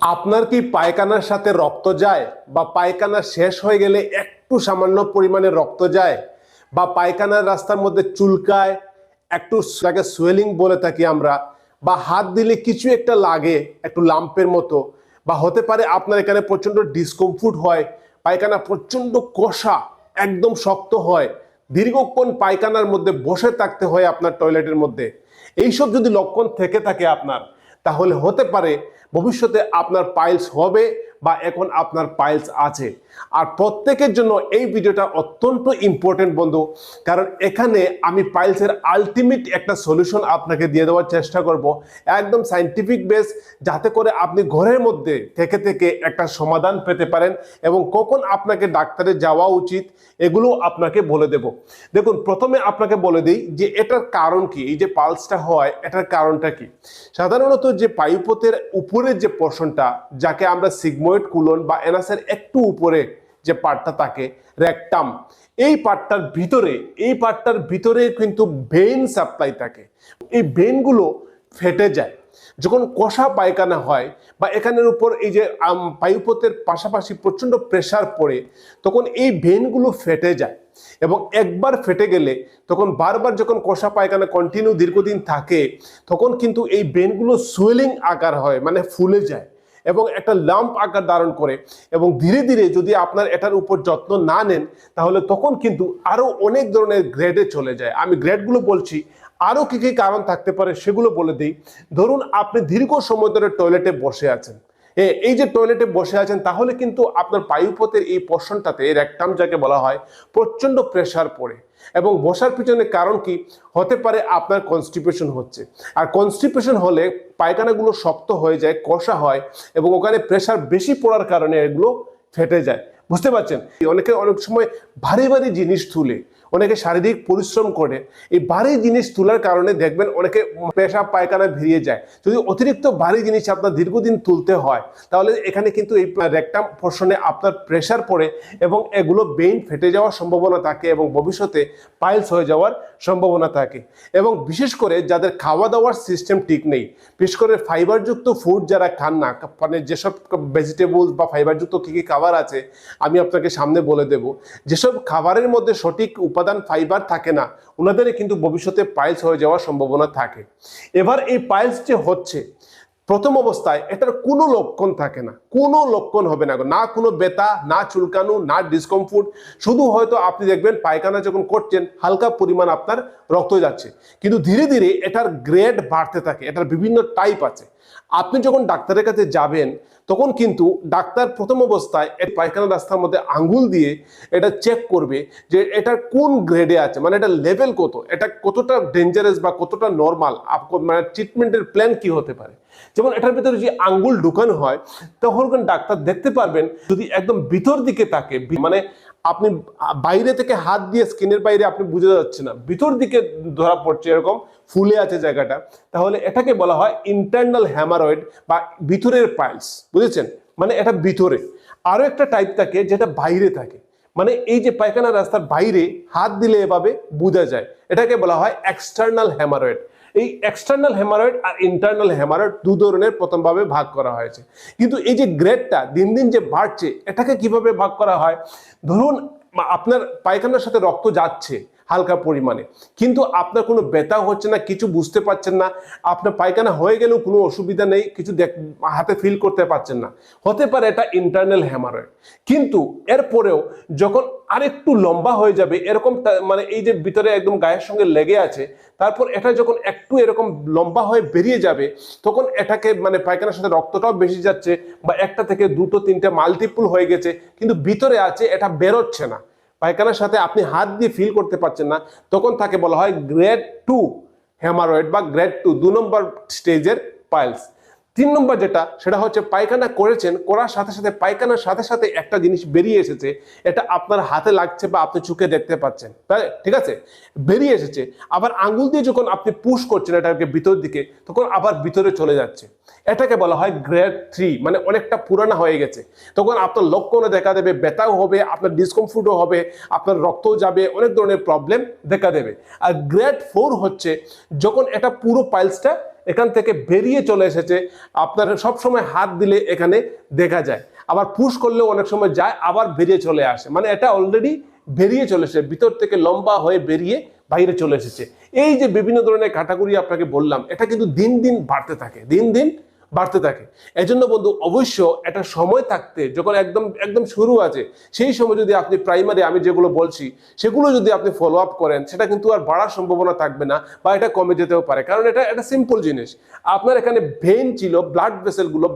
আপনার কি পায়খানার সাথে রক্ত যায় বা পায়খানা শেষ হয়ে গেলে একটু সামান্য পরিমাণে রক্ত যায় বা পায়খানার রাস্তার মধ্যে চুলকায়, একটু যাকে সোয়েলিং বলে থাকি আমরা, বা হাত দিলে কিছু একটা লাগে, একটু লাম্পের মতো, বা হতে পারে আপনার এখানে প্রচণ্ড ডিসকমফুট হয়, পায়খানা প্রচণ্ড কষা, একদম শক্ত হয়, দীর্ঘক্ষণ পায়খানার মধ্যে বসে থাকতে হয় আপনার টয়লেটের মধ্যে। এইসব যদি লক্ষণ থেকে থাকে আপনার, তাহলে হতে পারে ভবিষ্যতে আপনার পাইলস হবে বা এখন আপনার পাইলস আছে। আর প্রত্যেকের জন্য এই ভিডিওটা অত্যন্ত ইম্পর্টেন্ট বন্ধু, কারণ এখানে আমি পাইলসের আলটিমেট একটা সলিউশন আপনাকে দিয়ে দেওয়ার চেষ্টা করব। একদম সাইন্টিফিক বেস যাতে করে আপনি ঘরের মধ্যে থেকে থেকে একটা সমাধান পেতে পারেন এবং কখন আপনাকে ডাক্তারে যাওয়া উচিত, এগুলো আপনাকে বলে দেব। দেখুন, প্রথমে আপনাকে বলে দিই যে এটার কারণ কি? এই যে পালসটা হয়, এটার কারণটা কি? সাধারণত যে পায়ুপথের উপরের যে পোর্শনটা যাকে আমরা সিগময়েড কুলন বা এনাসের একটু উপরে যে পার্টটা থাকে, রেকটাম, এই পার্টটার ভিতরে, এই পার্টটার ভিতরে কিন্তু ভেইন সাপ্লাই থাকে। এই ভেইনগুলো ফেটে যায়। যখন কষা পায়খানা হয় বা এখানের উপর এই যে পায়ুপথের পাশাপাশি প্রচণ্ড প্রেসার পড়ে, তখন এই ভেনগুলো ফেটে যায়। এবং একবার ফেটে গেলে, তখন বারবার যখন কষা পায়খানা কন্টিনিউ দীর্ঘদিন থাকে, তখন কিন্তু এই ভেনগুলো সুয়েলিং আকার হয় মানে ফুলে যায়। এবং একটা লাম্প আকার ধারণ করে এবং ধীরে ধীরে যদি আপনার এটার উপর যত্ন না নেন, তাহলে তখন কিন্তু আরও অনেক ধরনের গ্রেডে চলে যায়। আমি গ্রেডগুলো বলছি আরও কী কী কারণ থাকতে পারে সেগুলো বলে দিই। ধরুন আপনি দীর্ঘ সময় ধরে টয়লেটে বসে আছেন। এই যে টয়লেটে বসে আছেন, তাহলে কিন্তু আপনার বায়ুপথের এই পোর্শনটাতে এই রেকটাম যাকে বলা হয়, প্রচণ্ড প্রেসার পড়ে। এবং বসার পিছনে কারণ কি? হতে পারে আপনার কনস্টিপেশন হচ্ছে। আর কনস্টিপেশন হলে পায়খানাগুলো শক্ত হয়ে যায়, কষা হয় এবং ওখানে প্রেসার বেশি পড়ার কারণে এগুলো ফেটে যায়। বুঝতে পারছেন? অনেকে অনেক সময় ভারী ভারী জিনিস তুলে অনেকে শারীরিক পরিশ্রম করে, এই ভারী জিনিস তোলার কারণে দেখবেন অনেকে পেশাব পায়খানা ভিড়িয়ে যায়। যদি অতিরিক্ত ভারী জিনিস আপনার দীর্ঘদিন তুলতে হয়, তাহলে এখানে কিন্তু এই রেকটাম পোর্শনে আপনার প্রেশার পড়ে এবং এগুলো বেইন ফেটে যাওয়ার সম্ভাবনা থাকে এবং ভবিষ্যতে পাইলস হয়ে যাওয়ার সম্ভাবনা থাকে। এবং বিশেষ করে যাদের খাওয়া দাওয়ার সিস্টেম ঠিক নেই, বিশেষ করে ফাইবারযুক্ত ফুড যারা খান না মানে যেসব ভেজিটেবলস বা ফাইবারযুক্ত কী কী খাবার আছে, আমি আপনাকে সামনে বলে দেব। যেসব খাবারের মধ্যে সঠিক উপাদান ফাইবার থাকে না ওনাদের কিন্তু ভবিষ্যতে পাইলস হয়ে যাওয়ার সম্ভাবনা থাকে। এবার এই পাইলস যে হচ্ছে, প্রথম অবস্থায় এটার কোনো লক্ষণ থাকে না, কোনো লক্ষণ হবে না না কোনো ব্যথা, না চুলকানো, না ডিসকমফোর্ট শুধু হয়তো আপনি দেখবেন পায়খানা যখন করছেন, হালকা পরিমাণ আপনার রক্ত যাচ্ছে। কিন্তু ধীরে ধীরে এটার গ্রেড বাড়তে থাকে, এটার বিভিন্ন টাইপ আছে। আপনি যখন ডাক্তারের কাছে যাবেন, তখন কিন্তু ডাক্তার প্রথম অবস্থায় এই পায়খানা রাস্তার মধ্যে আঙ্গুল দিয়ে এটা চেক করবে যে এটা কোন গ্রেডে আছে মানে এটা লেভেল কত, এটা কতটা ডেঞ্জারাস বা কতটা নর্মাল মানে ট্রিটমেন্টের প্ল্যান কি হতে পারে। যেমন এটার ভিতরে যদি আঙ্গুল ঢুকানো হয়, তখন ডাক্তার দেখতে পারবেন যদি একদম ভিতর দিকে তাকে মানে আপনি বাইরে থেকে হাত দিয়ে স্কিনের বাইরে আপনি বুঝে যাচ্ছে না। ভিতর দিকে ধরা পড়ছে এরকম, ফুলে আছে জায়গাটা। তাহলে এটাকে বলা হয় ইন্টারনাল হ্যামারয়েড বা ভিতরের পাইলস বুঝেছেন? মানে এটা ভিতরে। আরও একটা টাইপ থাকে যেটা বাইরে থাকে। মানে এই যে পায়খানা রাস্তার বাইরে হাত দিলে এভাবে বোঝা যায়। এটাকে বলা হয় এক্সটার্নাল হ্যামারয়েড এই এক্সটার্নাল হেমারয়েড আর ইন্টারনাল হেমারয়েড দু ধরনের প্রথমভাবে ভাগ করা হয়েছে। কিন্তু এই যে গ্রেডটা দিন দিন যে বাড়ছে, এটাকে কীভাবে ভাগ করা হয়? ধরুন, আপনার পায়খানার সাথে রক্ত যাচ্ছে হালকা পরিমাণে। কিন্তু আপনার কোনো ব্যথা হচ্ছে না, কিছু বুঝতে পারছেন না, আপনার পায়খানা হয়ে গেলেও কোনো অসুবিধা নেই, কিছু হাতে ফিল করতে পারছেন না। হতে পারে এটা ইন্টারনাল হ্যামারয়েড কিন্তু এরপরেও যখন আরেকটু লম্বা হয়ে যাবে, এরকম মানে এই যে ভিতরে একদম গায়ের সঙ্গে লেগে আছে, তারপর এটা যখন একটু এরকম লম্বা হয়ে বেরিয়ে যাবে, তখন এটাকে মানে পায়খানার সাথে রক্তটাও বেশি যাচ্ছে বা একটা থেকে দুটো, তিনটে মাল্টিপুল হয়ে গেছে, কিন্তু ভিতরে আছে, এটা বেরোচ্ছে না। পায়খানার সাথে আপনি হাত দিয়ে ফিল করতে পারছেন না, তখন তাকে বলা হয় গ্রেড টু হ্যামারয়েড বা গ্রেড টু দু নম্বর স্টেজের পাইলস তিন নম্বর যেটা, সেটা হচ্ছে পায়খানা করেছেন, করার সাথে সাথে, পায়খানার সাথে সাথে একটা জিনিস বেরিয়ে এসেছে, এটা আপনার হাতে লাগছে বা আপনি চোখে দেখতে পাচ্ছেন। তাই, ঠিক আছে? বেরিয়ে এসেছে, আবার আঙ্গুল দিয়ে যখন আপনি পুশ করছেন এটাকে ভিতর দিকে, তখন আবার ভিতরে চলে যাচ্ছে। এটাকে বলা হয় গ্রেড থ্রি মানে অনেকটা পুরানা হয়ে গেছে। তখন আপনার লক্ষণও দেখা দেবে, ব্যথাও হবে, আপনার ডিসকমফোর্টও হবে, আপনার রক্তও যাবে, অনেক ধরনের প্রবলেম দেখা দেবে। আর গ্রেড ফোর হচ্ছে, যখন এটা পুরো পাইলসটা এখান থেকে বেরিয়ে চলে এসেছে। আপনার সব সময় হাত দিলে এখানে দেখা যায়। আবার পুশ করলেও অনেক সময় যায়, আবার বেরিয়ে চলে আসে। মানে এটা অলরেডি বেরিয়ে চলে চলেছে ভিতর থেকে লম্বা হয়ে বেরিয়ে বাইরে চলে এসেছে। এই যে বিভিন্ন ধরনের ক্যাটাগরি আপনাকে বললাম, এটা কিন্তু দিন দিন বাড়তে থাকে। দিন দিন বাড়তে থাকে। এজন্য বন্ধু, অবশ্য একটা সময় থাকতে যখন একদম একদম শুরু আছে, সেই সময় যদি আপনি প্রাইমারি আমি যেগুলো বলছি, সেগুলো যদি আপনি ফলো আপ করেন, সেটা কিন্তু আর বাড়ার সম্ভাবনা থাকবে না বা এটা কমে যেতেও পারে। কারণ এটা একটা সিম্পল জিনিস। আপনার এখানে ভেইন ছিল ব্লাড ভেসেলগুলো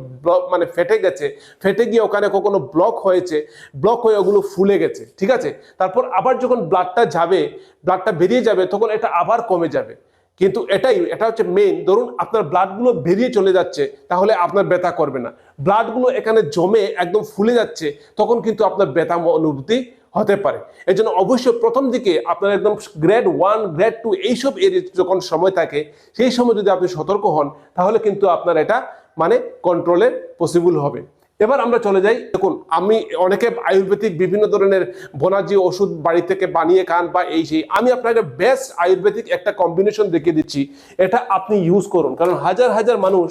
মানে ফেটে গেছে, ফেটে গিয়ে ওখানে কখনো ব্লক হয়েছে ব্লক হয়ে ওগুলো ফুলে গেছে, ঠিক আছে? তারপর আবার যখন ব্লাডটা যাবে ব্লাডটা বেরিয়ে যাবে, তখন এটা আবার কমে যাবে। কিন্তু এটাই, এটা হচ্ছে মেইন ধরুন আপনার ব্লাডগুলো বেরিয়ে চলে যাচ্ছে, তাহলে আপনার ব্যথা করবে না। ব্লাডগুলো এখানে জমে একদম ফুলে যাচ্ছে, তখন কিন্তু আপনার ব্যথা অনুভূতি হতে পারে। এই জন্য অবশ্যই প্রথম দিকে আপনার একদম গ্রেড ওয়ান গ্রেড টু এইসব এরিয়া যখন সময় থাকে, সেই সময় যদি আপনি সতর্ক হন, তাহলে কিন্তু আপনার এটা মানে কন্ট্রোলে পসিবল হবে। এবার আমরা চলে যাই। দেখুন, আমি অনেকে আয়ুর্বেদিক বিভিন্ন ধরনের বনাজি ওষুধ বাড়ি থেকে বানিয়ে খান বা এই সেই। আমি আপনাকে বেস্ট আয়ুর্বেদিক একটা কম্বিনেশন দেখিয়ে দিচ্ছি। এটা আপনি ইউজ করুন। কারণ হাজার হাজার মানুষ,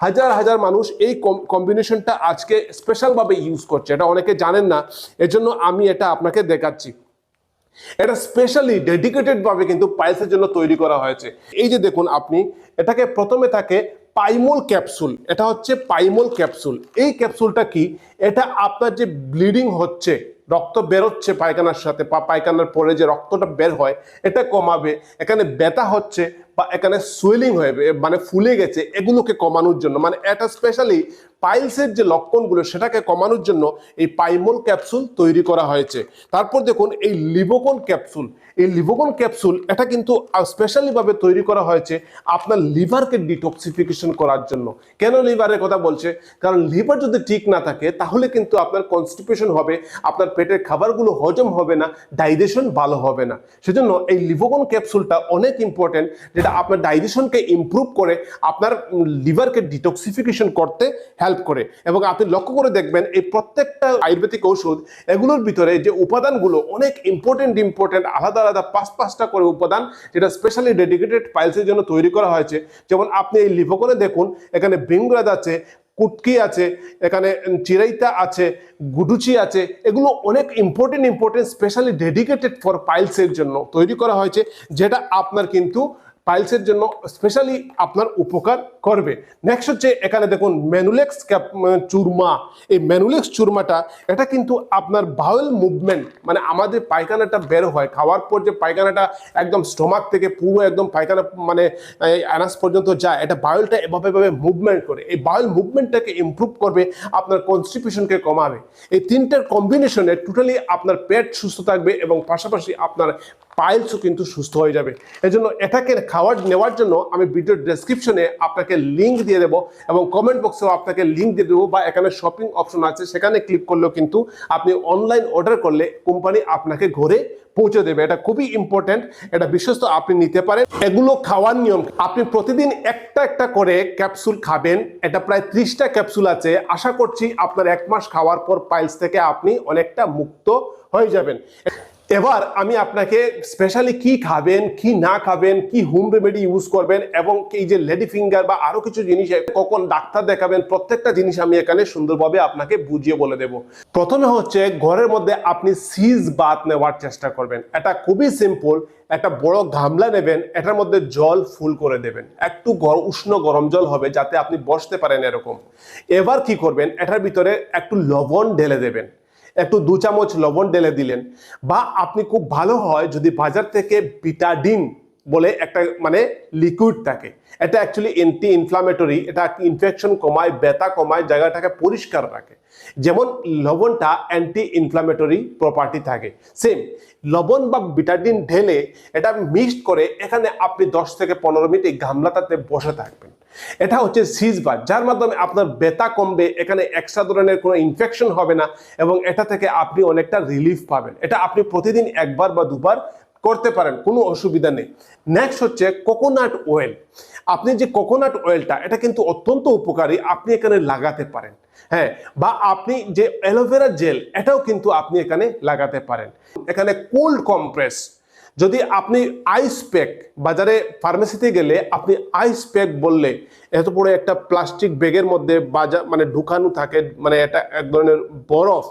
হাজার হাজার মানুষ এই কম্বিনেশনটা আজকে স্পেশালভাবে ইউজ করছে। এটা অনেকে জানেন না, এজন্য আমি এটা আপনাকে দেখাচ্ছি। এটা স্পেশালি ডেডিকেটেড ভাবে কিন্তু পায়েসের জন্য তৈরি করা হয়েছে। এই যে দেখুন আপনি, এটাকে প্রথমে থাকে পাইমোল ক্যাপসুল এটা হচ্ছে পাইমোল ক্যাপসুল। এই ক্যাপসুলটা কি? এটা আপনার যে ব্লিডিং হচ্ছে রক্ত বেরোচ্ছে পায়খানার সাথে বা পায়খানার পরে যে রক্তটা বের হয়, এটা কমাবে। এখানে ব্যথা হচ্ছে বা এখানে সুয়েলিং হয়ে মানে ফুলে গেছে, এগুলোকে কমানোর জন্য। মানে এটা স্পেশালি পাইলসের যে লক্ষণগুলো, সেটাকে কমানোর জন্য এই পাইমোল ক্যাপসুল তৈরি করা হয়েছে। তারপর দেখুন, এই লিবোকন ক্যাপসুল, এই লিবোকন ক্যাপসুল, এটা কিন্তু স্পেশালিভাবে তৈরি করা হয়েছে আপনার লিভারকে ডিটক্সিফিকেশন করার জন্য। কেন লিভারের কথা বলছে? কারণ লিভার যদি ঠিক না থাকে, তাহলে কিন্তু আপনার কনস্টিপেশন হবে, আপনার পেটের খাবারগুলো হজম হবে না ডাইজেশন ভালো হবে না। সেজন্য এই লিভোকন ক্যাপসুলটা অনেক ইম্পর্টেন্ট যেটা আপনার ডাইজেশনকে ইমপ্রুভ করে, আপনার লিভারকে ডিটক্সিফিকেশন করতে হেল্প করে। এবং আপনি লক্ষ্য করে দেখবেন, এই প্রত্যেকটা আয়ুর্বেদিক ঔষধ, এগুলোর ভিতরে যে উপাদানগুলো অনেক ইম্পর্টেন্ট ইম্পর্টেন্ট আলাদা আলাদা পাঁচ পাঁচটা করে উপাদান, যেটা স্পেশালি ডেডিকেটেড পাইলসের জন্য তৈরি করা হয়েছে। যেমন আপনি এই লিভোকনে দেখুন, এখানে বিংরাদ আছে কুটকি আছে, এখানে চিরাইতা আছে, গুডুচি আছে, এগুলো অনেক important important specially dedicated for পাইলসের জন্য তৈরি করা হয়েছে, যেটা আপনার কিন্তু পাইলসের জন্য স্পেশালি আপনার উপকার করবে। নেক্সট হচ্ছে এখানে দেখুন ম্যানুলেক্স চুরমা। এই ম্যানুলেক্স চুরমাটা, এটা কিন্তু আপনার বাউল মুভমেন্ট মানে আমাদের পায়খানাটা বের হয়। খাওয়ার পর যে পায়খানাটা একদম স্টোমাক থেকে পুরো একদম পায়খানা মানে অ্যানাস পর্যন্ত যায়, এটা বাউলটা এভাবে এভাবে মুভমেন্ট করে। এই বাউল মুভমেন্টটাকে ইমপ্রুভ করবে, আপনার কনস্টিপিউশনকে কমাবে। এই তিনটার কম্বিনেশনে টোটালি আপনার পেট সুস্থ থাকবে এবং পাশাপাশি আপনার পাইলসও কিন্তু সুস্থ হয়ে যাবে। এজন্য এটাকে খাওয়ার, নেওয়ার জন্য আমি ভিডিও ডেসক্রিপশনে আপনাকে লিঙ্ক দিয়ে দেবো এবং কমেন্ট বক্সেও আপনাকে লিঙ্ক দিয়ে দেবো বা এখানে শপিং অপশন আছে, সেখানে ক্লিক করলেও কিন্তু আপনি অনলাইন অর্ডার করলে কোম্পানি আপনাকে ঘরে পৌঁছে দেবে। এটা খুবই ইম্পর্টেন্ট এটা বিশ্বস্ত আপনি নিতে পারেন। এগুলো খাওয়ার নিয়ম, আপনি প্রতিদিন একটা একটা করে ক্যাপসুল খাবেন, এটা প্রায় ত্রিশটা ক্যাপসুল আছে। আশা করছি আপনার এক মাস খাওয়ার পর পাইলস থেকে আপনি অনেকটা মুক্ত হয়ে যাবেন। এবার আমি আপনাকে স্পেশালি কি খাবেন, কি না খাবেন, কি হোম রেমেডি ইউজ করবেন এবং এই যে লেডি ফিঙ্গার বা আরও কিছু জিনিস কখন ডাক্তার দেখাবেন, প্রত্যেকটা জিনিস আমি এখানে সুন্দরভাবে আপনাকে বুঝিয়ে বলে দেব। প্রথমে হচ্ছে ঘরের মধ্যে আপনি সিজ বাত নেওয়ার চেষ্টা করবেন। এটা খুবই সিম্পল একটা বড় গামলা নেবেন, এটার মধ্যে জল ফুল করে দেবেন। একটু উষ্ণ গরম জল হবে যাতে আপনি বসতে পারেন এরকম। এবার কি করবেন, এটার ভিতরে একটু লবণ ঢেলে দেবেন। একটু দু চামচ লবণ ঢেলে দিলেন। বা আপনি খুব ভালো হয় যদি বাজার থেকে বিটাডিন বলে একটা মানে লিকুইড থাকে। এটা অ্যাকচুয়ালি এন্টি ইনফ্লামেটরি এটা ইনফেকশন কমায়, ব্যথা কমায়, জায়গাটাকে পরিষ্কার রাখে। যেমন লবণটা অ্যান্টি ইনফ্লামেটরি প্রপার্টি থাকে। সেম লবণ বা বিটাডিন ঢেলে এটা মিক্সড করে এখানে আপনি দশ থেকে পনেরো মিনিট এই গামলাটাতে বসে থাকবেন। এটা হচ্ছে সিজ বার যার মাধ্যমে আপনার ব্যথা কমবে, এখানে এক্সট্রা ধরনের কোনো ইনফেকশন হবে না এবং এটা থেকে আপনি অনেকটা রিলিফ পাবেন। এটা আপনি প্রতিদিন একবার বা দুবার করতে পারেন, কোনো অসুবিধা নেই। নেক্সট হচ্ছে কোকোনাট অয়েল আপনি যে কোকোনাট অয়েলটা এটা কিন্তু অত্যন্ত উপকারী, আপনি এখানে লাগাতে পারেন। হ্যাঁ বা আপনি যে অ্যালোভেরা জেল এটাও কিন্তু আপনি এখানে লাগাতে পারেন। এখানে কোল্ড কম্প্রেস যদি আপনি আইস প্যাক বাজারে ফার্মেসিতে গেলে আপনি আইস প্যাক বললে, এত বড় একটা প্লাস্টিক ব্যাগের মধ্যে বাজার মানে ঢুকানো থাকে মানে এটা এক ধরনের বরফ,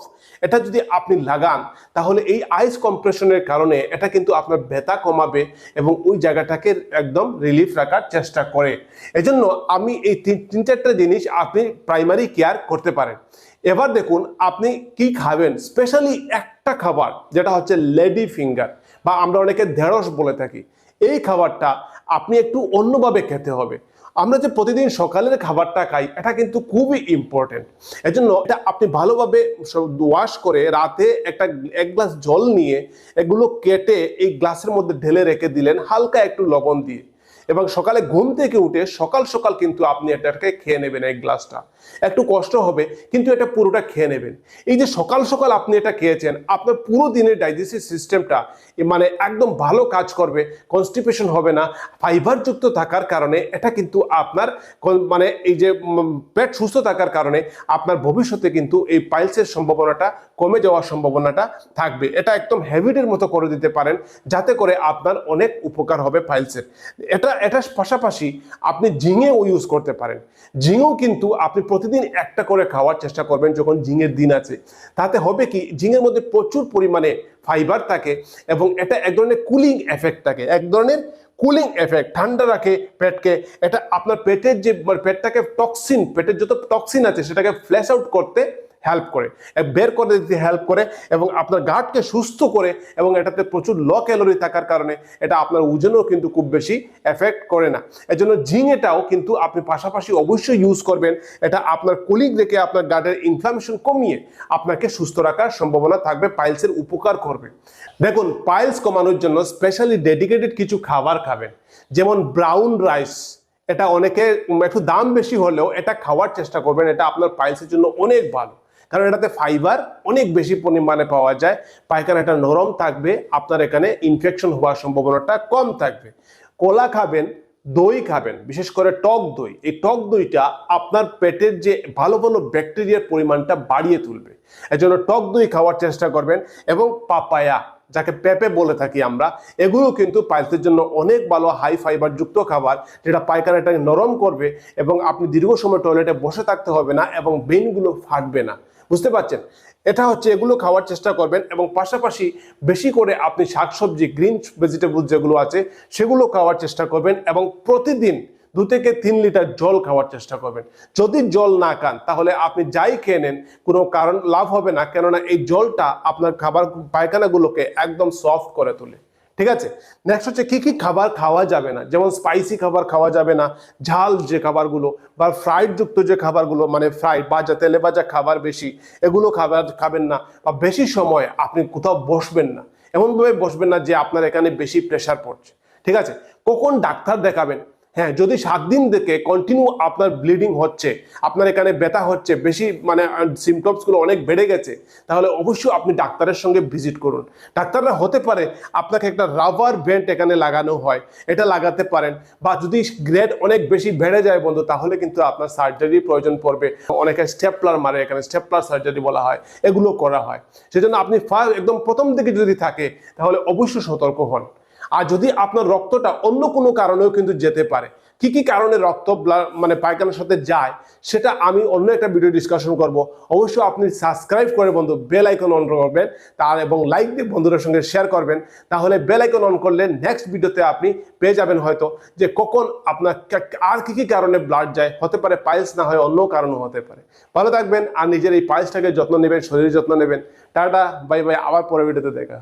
এটা যদি আপনি লাগান, তাহলে এই আইস কম্প্রেশনের কারণে এটা কিন্তু আপনার ব্যথা কমাবে এবং ওই জায়গাটাকে একদম রিলিফ রাখার চেষ্টা করে। এজন্য আমি এই তিন তিন চারটা জিনিস আপনি প্রাইমারি কেয়ার করতে পারেন। এবার দেখুন, আপনি কি খাবেন? স্পেশালি একটা খাবার, যেটা হচ্ছে লেডি ফিঙ্গার বা আমরা অনেকে ঢেঁড়স বলে থাকি, এই খাবারটা আপনি একটু অন্যভাবে খেতে হবে। আমরা যে প্রতিদিন সকালের খাবারটা খাই, এটা কিন্তু খুবই ইম্পর্টেন্ট এজন্য এটা আপনি ভালোভাবে ওয়াশ করে রাতে একটা, এক গ্লাস জল নিয়ে এগুলো কেটে এই গ্লাসের মধ্যে ঢেলে রেখে দিলেন, হালকা একটু লবণ দিয়ে। এবং সকালে ঘুম থেকে উঠে সকাল সকাল কিন্তু আপনি এটাকে খেয়ে নেবেন এই গ্লাসটা একটু কষ্ট হবে, কিন্তু এটা পুরোটা খেয়ে নেবেন। এই যে সকাল সকাল আপনি এটা খেয়েছেন, আপনার পুরো দিনের ডাইজেস্টিভ সিস্টেমটা মানে একদম ভালো কাজ করবে কনস্টিপেশন হবে না ফাইবারযুক্ত থাকার কারণে এটা কিন্তু আপনার মানে এই যে পেট সুস্থ থাকার কারণে আপনার ভবিষ্যতে কিন্তু এই পাইলসের সম্ভাবনাটা কমে যাওয়ার সম্ভাবনাটা থাকবে। এটা একদম হ্যাবিটের মতো করে দিতে পারেন, যাতে করে আপনার অনেক উপকার হবে পাইলসের। এটা এটার পাশাপাশি আপনি ঝিঙেও ইউজ করতে পারেন। ঝিঙেও কিন্তু আপনি প্রতিদিন একটা করে খাওয়ার চেষ্টা করবেন যখন ঝিঙের দিন আছে। তাতে হবে কি ঝিঙের মধ্যে প্রচুর পরিমাণে ফাইবার থাকে এবং এটা এক ধরনের কুলিং এফেক্ট থাকে, এক ধরনের কুলিং এফেক্ট, ঠান্ডা রাখে পেটকে। এটা আপনার পেটের যে, পেটটাকে টক্সিন পেটের যত টক্সিন আছে সেটাকে ফ্ল্যাশ আউট করতে হেল্প করে। বের করে দিতে হেল্প করে এবং আপনার গাটকে সুস্থ করে এবং এটাতে প্রচুর ল ক্যালোরি থাকার কারণে এটা আপনার ওজনেও কিন্তু খুব বেশি এফেক্ট করে না। এজন্য ঝিঙেটাও কিন্তু আপনি পাশাপাশি অবশ্যই ইউজ করবেন। এটা আপনার কুলিং রেখে আপনার গাটের ইনফ্লামেশন কমিয়ে আপনাকে সুস্থ রাখার সম্ভাবনা থাকবে পাইলসের উপকার করবে। দেখুন পাইলস কমানোর জন্য স্পেশালি ডেডিকেটেড কিছু খাবার খাবেন। যেমন ব্রাউন রাইস এটা অনেকে একটু দাম বেশি হলেও এটা খাওয়ার চেষ্টা করবেন। এটা আপনার পাইলসের জন্য অনেক ভালো। কারণ এটাতে ফাইবার অনেক বেশি পরিমাণে পাওয়া যায়। পায়খানাটা নরম থাকবে, আপনার এখানে ইনফেকশন হওয়ার সম্ভাবনাটা কম থাকবে। কলা খাবেন, দই খাবেন, বিশেষ করে টক দই। এই টক দইটা আপনার পেটের যে ভালো ভালো ব্যাকটেরিয়ার পরিমাণটা বাড়িয়ে তুলবে। এজন্য টক দই খাওয়ার চেষ্টা করবেন এবং পাপায়া, যাকে পেঁপে বলে থাকি আমরা, এগুলো কিন্তু পাইলসের জন্য অনেক ভালো হাই ফাইবার যুক্ত খাবার, যেটা পায়খানাটাকে নরম করবে এবং আপনি দীর্ঘ সময় টয়লেটে বসে থাকতে হবে না এবং বেইনগুলো ফাটবে না। বুঝতে পারছেন? এটা হচ্ছে এগুলো খাওয়ার চেষ্টা করবেন এবং পাশাপাশি বেশি করে আপনি শাকসবজি, গ্রিন ভেজিটেবল যেগুলো আছে, সেগুলো খাওয়ার চেষ্টা করবেন এবং প্রতিদিন দু থেকে তিন লিটার জল খাওয়ার চেষ্টা করবেন। যদি জল না খান, তাহলে আপনি যাই খেয়ে নেন, কোনো কারণ লাভ হবে না। কেননা এই জলটা আপনার খাবার পায়খানাগুলোকে একদম সফট করে তোলে। ঠিক আছে? নেক্সট হচ্ছে কি কি খাবার খাওয়া যাবে না? যেমন স্পাইসি খাবার খাওয়া যাবে না, ঝাল যে খাবারগুলো বা ফ্রাইড যুক্ত যে খাবারগুলো মানে ফ্রাইড বাজা তেলে ভাজা খাবার বেশি, এগুলো খাবার খাবেন না বা বেশি সময় আপনি কোথাও বসবেন না। এমনভাবে বসবেন না যে আপনার এখানে বেশি প্রেশার পড়ছে। ঠিক আছে? কখন ডাক্তার দেখাবেন? হ্যাঁ যদি সাত দিন থেকে কন্টিনিউ আপনার ব্লিডিং হচ্ছে, আপনার এখানে ব্যথা হচ্ছে, বেশি মানে সিমটমসগুলো অনেক বেড়ে গেছে, তাহলে অবশ্যই আপনি ডাক্তারের সঙ্গে ভিজিট করুন। ডাক্তাররা হতে পারে আপনাকে একটা রাবার ব্যান্ড এখানে লাগানো হয়, এটা লাগাতে পারেন, বা যদি গ্রেড অনেক বেশি বেড়ে যায় বন্ধু, তাহলে কিন্তু আপনার সার্জারি প্রয়োজন পড়বে। অনেকে স্টেপলার মারে, এখানে স্টেপলার সার্জারি বলা হয়, এগুলো করা হয়। সেজন্য আপনি ফার্স্ট একদম প্রথম দিকে যদি থাকে, তাহলে অবশ্যই সতর্ক হন। আর যদি আপনার রক্তটা অন্য কোনো কারণেও কিন্তু যেতে পারে, কি কি কারণে রক্ত মানে পায়খানার সাথে যায়, সেটা আমি অন্য একটা ভিডিও ডিসকাশন করব। অবশ্যই আপনি সাবস্ক্রাইব করে বন্ধু বেল আইকন অন করবেন, তার এবং লাইক দিয়ে বন্ধুদের সঙ্গে শেয়ার করবেন, তাহলে বেল আইকন অন করলে নেক্সট ভিডিওতে আপনি পেয়ে যাবেন হয়তো যে কখন আপনার আর কি কি কারণে ব্লাড যায়, হতে পারে পাইলস না হয়, অন্য কারণও হতে পারে। ভালো থাকবেন, আর নিজের এই পাইলসটাকে যত্ন নেবেন, শরীরের যত্ন নেবেন। টাটা বাই বাই আবার পরের ভিডিওতে দেখা